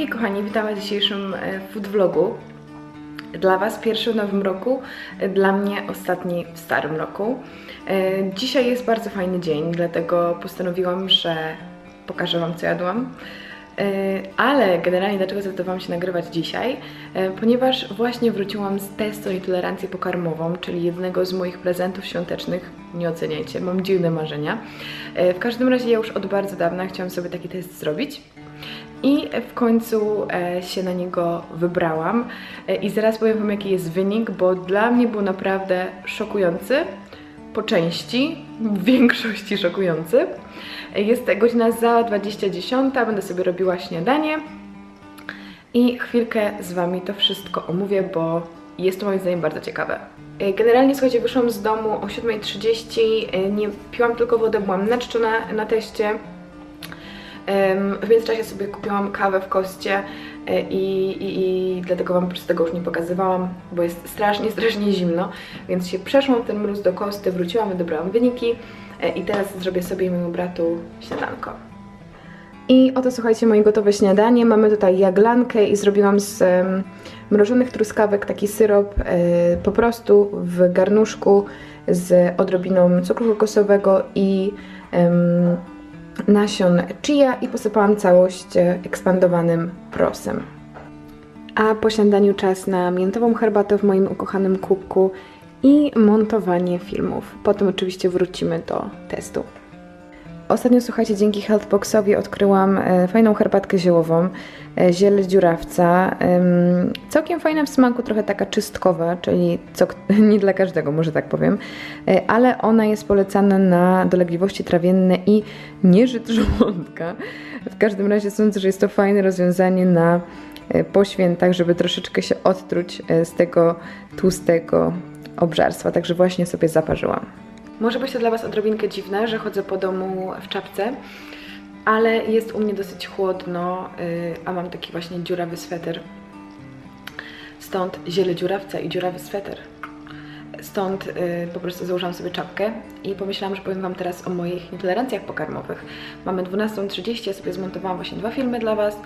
Hej kochani, witam w dzisiejszym e, food vlogu. Dla Was pierwszy w nowym roku, e, dla mnie ostatni w starym roku. E, Dzisiaj jest bardzo fajny dzień, dlatego postanowiłam, że pokażę Wam co jadłam. Ale generalnie dlaczego zdecydowałam się nagrywać dzisiaj? Ponieważ właśnie wróciłam z testu na tolerancję pokarmową, czyli jednego z moich prezentów świątecznych. Nie oceniajcie, mam dziwne marzenia. W każdym razie ja już od bardzo dawna chciałam sobie taki test zrobić. I w końcu e, się na niego wybrałam. E, I zaraz powiem Wam, jaki jest wynik, bo dla mnie był naprawdę szokujący. Po części, w większości szokujący. E, Jest godzina za 20.10, będę sobie robiła śniadanie. I chwilkę z Wami to wszystko omówię, bo jest to moim zdaniem bardzo ciekawe. Generalnie, słuchajcie, wyszłam z domu o 7.30, e, nie piłam tylko wodę, byłam naczczona na teście. W międzyczasie sobie kupiłam kawę w koście e, i, i, i dlatego Wam po prostu tego już nie pokazywałam, bo jest strasznie, strasznie zimno, więc się przeszłam ten mróz do kosty, wróciłam, wydobrałam wyniki e, i teraz zrobię sobie i mojemu bratu śniadanko. I oto słuchajcie moje gotowe śniadanie. Mamy tutaj jaglankę i zrobiłam z em, mrożonych truskawek taki syrop e, po prostu w garnuszku z odrobiną cukru kokosowego i nasion chia i posypałam całość e, ekspandowanym prosem. A po śniadaniu czas na miętową herbatę w moim ukochanym kubku i montowanie filmów. Potem oczywiście wrócimy do testu. Ostatnio, słuchajcie, dzięki Healthboxowi odkryłam e, fajną herbatkę ziołową, e, ziele dziurawca. Całkiem fajna w smaku, trochę taka czystkowa, czyli co, nie dla każdego, może tak powiem, e, ale ona jest polecana na dolegliwości trawienne i nieżyt żołądka. W każdym razie sądzę, że jest to fajne rozwiązanie na po świętach, żeby troszeczkę się odtruć z tego tłustego obżarstwa, także właśnie sobie zaparzyłam. Może być to dla Was odrobinkę dziwne, że chodzę po domu w czapce, ale jest u mnie dosyć chłodno, yy, a mam taki właśnie dziurawy sweter. Stąd ziele dziurawca i dziurawy sweter. Stąd y, po prostu założyłam sobie czapkę i pomyślałam, że powiem Wam teraz o moich nietolerancjach pokarmowych. Mamy 12.30, ja sobie zmontowałam właśnie dwa filmy dla Was,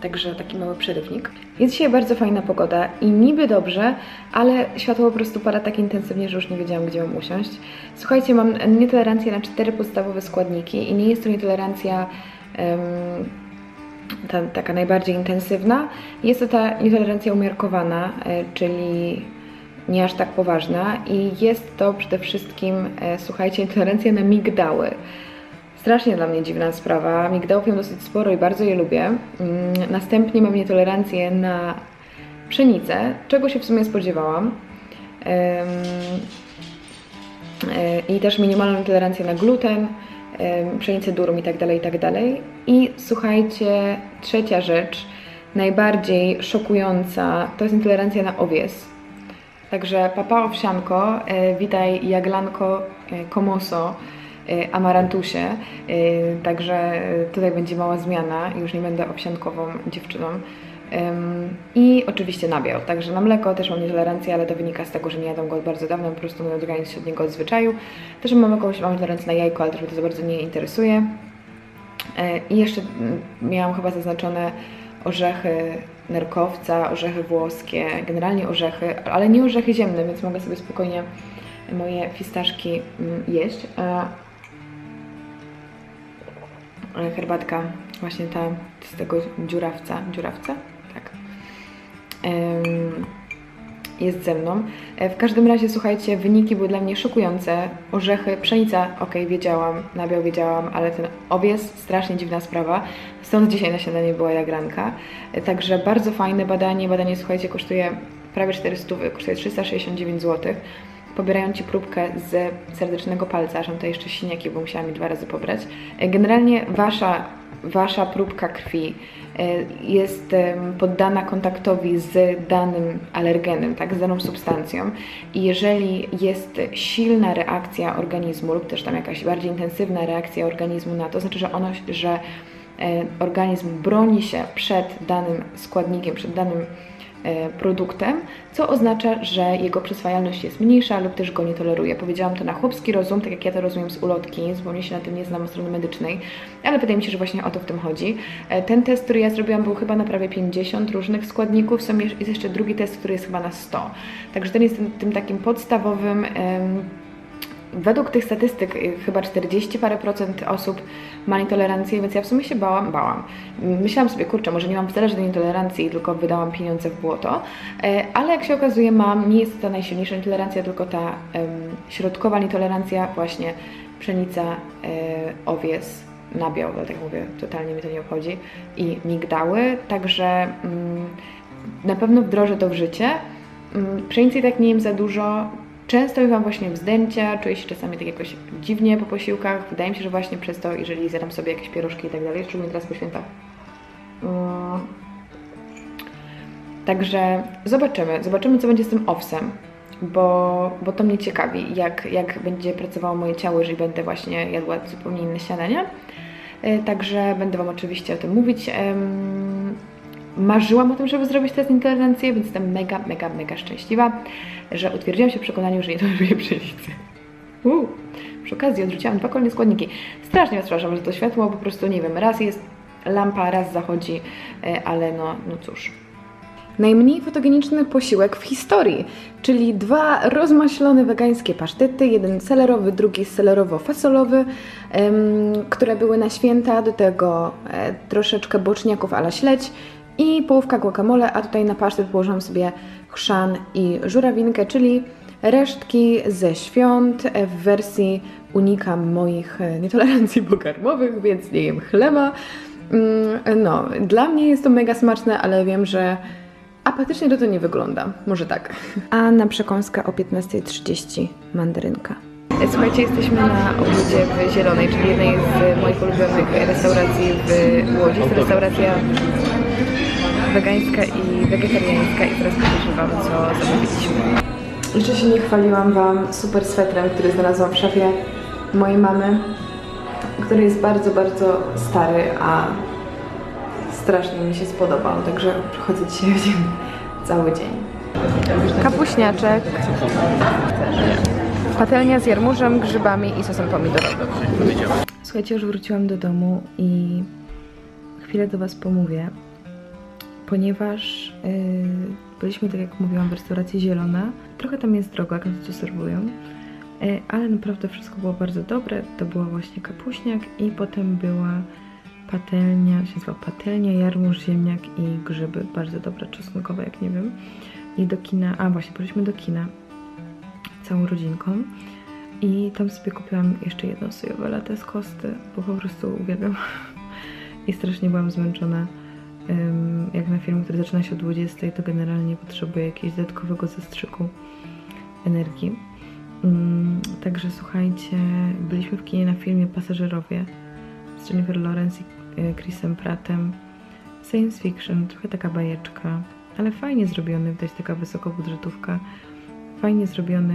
także taki mały przerywnik. Jest dzisiaj bardzo fajna pogoda i niby dobrze, ale światło po prostu pada tak intensywnie, że już nie wiedziałam, gdzie mam usiąść. Słuchajcie, mam nietolerancję na cztery podstawowe składniki i nie jest to nietolerancja... ta, taka najbardziej intensywna. Jest to ta nietolerancja umiarkowana, e, czyli nie aż tak poważna i jest to przede wszystkim, e, słuchajcie, nietolerancja na migdały. Strasznie dla mnie dziwna sprawa. Migdałów jem dosyć sporo i bardzo je lubię. Mm, Następnie mam nietolerancję na pszenicę, czego się w sumie spodziewałam. E, I też minimalną tolerancję na gluten, pszenicę durum i tak dalej, i tak dalej. I słuchajcie, trzecia rzecz, najbardziej szokująca, to jest intolerancja na owies. Także papa owsianko, e, witaj jaglanko, e, komoso, e, amarantusie. Także tutaj będzie mała zmiana, już nie będę owsiankową dziewczyną. I oczywiście nabiał. Także na mleko też mam nietolerancję, ale to wynika z tego, że nie jadam go od bardzo dawno, po prostu mój organizm się od niego odzwyczaił. Też mam jakąś mam tolerancję na jajko, ale to mnie to za bardzo nie interesuje. I jeszcze mm, miałam chyba zaznaczone orzechy nerkowca, orzechy włoskie, generalnie orzechy, ale nie orzechy ziemne, więc mogę sobie spokojnie moje fistaszki mm, jeść. E, e, Herbatka właśnie ta z tego dziurawca, dziurawca? Tak. Jest ze mną. E, W każdym razie, słuchajcie, wyniki były dla mnie szokujące. Orzechy, pszenica, ok, wiedziałam, nabiał wiedziałam, ale ten owies, strasznie dziwna sprawa. Stąd dzisiaj na śniadanie była jagranka. E, Także bardzo fajne badanie. Badanie, słuchajcie, kosztuje prawie 400, kosztuje 369 zł. Pobierają Ci próbkę z serdecznego palca, aż mam jeszcze siniaki, bo musiałam mi dwa razy pobrać. E, Generalnie Wasza, wasza próbka krwi jest em, poddana kontaktowi z danym alergenem, tak, z daną substancją. I jeżeli jest silna reakcja organizmu lub też tam jakaś bardziej intensywna reakcja organizmu na to, znaczy, że ono, że e, organizm broni się przed danym składnikiem, przed danym e, produktem, co oznacza, że jego przyswajalność jest mniejsza lub też go nie toleruje. Powiedziałam to na chłopski rozum, tak jak ja to rozumiem z ulotki, zupełnie się na tym nie znam strony medycznej, ale wydaje mi się, że właśnie o to w tym chodzi. E, Ten test, który ja zrobiłam, był chyba na prawie 50 różnych składników, jest jeszcze drugi test, który jest chyba na 100. Także ten jest tym, takim podstawowym. Według tych statystyk y, chyba 40 parę procent osób ma nietolerancję, więc ja w sumie się bałam, bałam. Myślałam sobie, kurczę, może nie mam wcale żadnej nietolerancji, tylko wydałam pieniądze w błoto, E, ale jak się okazuje mam, nie jest to najsilniejsza nietolerancja, tylko ta em, środkowa nietolerancja, właśnie pszenica, e, owies, nabiał, dlatego mówię, totalnie mnie to nie obchodzi, i migdały, także mm, na pewno wdrożę to w życie. Mm, Pszenicy tak nie jem za dużo. Często mam właśnie wzdęcia, czuję się czasami tak jakoś dziwnie po posiłkach. Wydaje mi się, że właśnie przez to, jeżeli zjadam sobie jakieś pierożki i tak dalej, szczególnie teraz po świętach. Mm. Także zobaczymy, zobaczymy co będzie z tym owsem, bo, bo to mnie ciekawi, jak, jak będzie pracowało moje ciało, jeżeli będę właśnie jadła zupełnie inne śniadania. E, Także będę Wam oczywiście o tym mówić. Em, Marzyłam o tym, żeby zrobić test intolerancję, więc jestem mega, mega, mega szczęśliwa, że utwierdziłam się w przekonaniu, że nie toleruję pszenicy. Uuu. Przy okazji odrzuciłam dwa kolejne składniki. Strasznie przepraszam, że to światło po prostu, nie wiem, raz jest lampa, raz zachodzi, e, ale no, no cóż. Najmniej fotogeniczny posiłek w historii, czyli dwa rozmaślone wegańskie pasztety, jeden selerowy, drugi selerowo-fasolowy, em, które były na święta, do tego e, troszeczkę boczniaków ala śledź i połówka guacamole, a tutaj na pasztet położyłam sobie chrzan i żurawinkę, czyli resztki ze świąt w wersji unikam moich nietolerancji pokarmowych, więc nie jem chleba. Mm, No, dla mnie jest to mega smaczne, ale wiem, że apatycznie to to nie wygląda. Może tak. A na przekąskę o 15.30 mandarynka. Słuchajcie, jesteśmy na obiedzie w Zielonej, czyli jednej z moich ulubionych restauracji w Łodzi. To restauracja wegańska i wegetariańska i teraz pokażę Wam, co zamówiliśmy. Jeszcze się nie chwaliłam Wam super swetrem, który znalazłam w szafie mojej mamy, który jest bardzo, bardzo stary, a strasznie mi się spodobał, także przychodzę dzisiaj w dzień, cały dzień. Kapuśniaczek, patelnia z jarmużem, grzybami i sosem pomidorowym. Słuchajcie, już wróciłam do domu i chwilę do Was pomówię, ponieważ yy, byliśmy, tak jak mówiłam, w restauracji Zielona. Trochę tam jest drogo, jak na to, co serwują, yy, ale naprawdę wszystko było bardzo dobre. To była właśnie kapuśniak i potem była patelnia, się nazywa patelnia, jarmuż, ziemniak i grzyby. Bardzo dobre, czosnkowe, jak nie wiem. I do kina, a właśnie, poszliśmy do kina całą rodzinką. I tam sobie kupiłam jeszcze jedno sojowe latte z kosty, bo po prostu uwielbiam. I strasznie byłam zmęczona. Jak na film, który zaczyna się o 20, to generalnie potrzebuję jakiegoś dodatkowego zastrzyku energii. Ym, Także słuchajcie, byliśmy w kinie na filmie Pasażerowie z Jennifer Lawrence i y, Chrisem Prattem. Science fiction, trochę taka bajeczka, ale fajnie zrobiony, widać taka wysokobudżetówka. Fajnie zrobiony,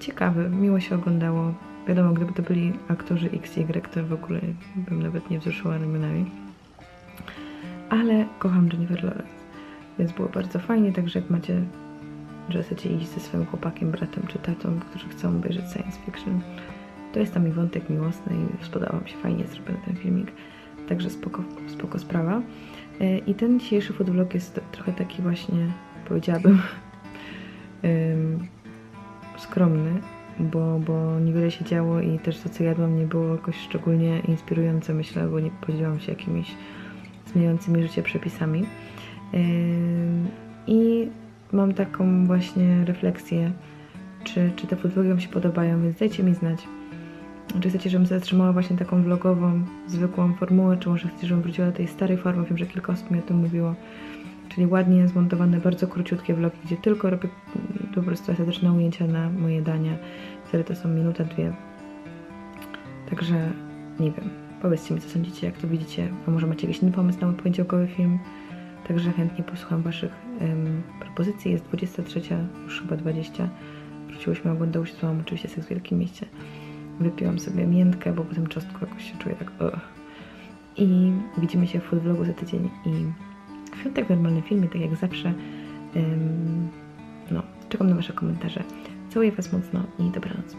ciekawy, miło się oglądało. Wiadomo, gdyby to byli aktorzy XY, to w ogóle bym nawet nie wzruszyła ramionami. Kocham Jennifer Lawrence, więc było bardzo fajnie, także jak macie, że chcecie iść ze swoim chłopakiem, bratem czy tatą, którzy chcą obejrzeć science fiction, to jest tam i wątek miłosny i spodobał mi się fajnie zrobiony ten filmik, także spoko, spoko sprawa. E, I ten dzisiejszy foodvlog jest trochę taki właśnie, powiedziałabym, skromny, bo, bo niewiele się działo i też to, co jadłam, nie było jakoś szczególnie inspirujące, myślę, bo nie podzieliłam się jakimiś zmieniającymi życie przepisami. I mam taką właśnie refleksję, czy, czy te foodvlogi Wam się podobają, więc dajcie mi znać. Czy chcecie, żebym zatrzymała właśnie taką vlogową, zwykłą formułę, czy może chcecie, żebym wróciła do tej starej formy? Wiem, że kilka osób mi o tym mówiło. Czyli ładnie zmontowane, bardzo króciutkie vlogi, gdzie tylko robię mm, po prostu estetyczne ujęcia na moje dania. Wtedy to są minuta, dwie. Także nie wiem. Powiedzcie mi, co sądzicie, jak to widzicie. A może macie jakiś inny pomysł na mój poniedziałkowy film? Także chętnie posłucham Waszych propozycji. Jest 23, już chyba 20. Wróciłyśmy, oglądałyśmy z mamą oczywiście Seks w Wielkim Mieście. Wypiłam sobie miętkę, bo po tym czosnku jakoś się czuję tak... Ugh. I widzimy się w food vlogu za tydzień i w piątek w normalnym filmie, tak jak zawsze. No, czekam na Wasze komentarze. Całuję Was mocno i dobranoc.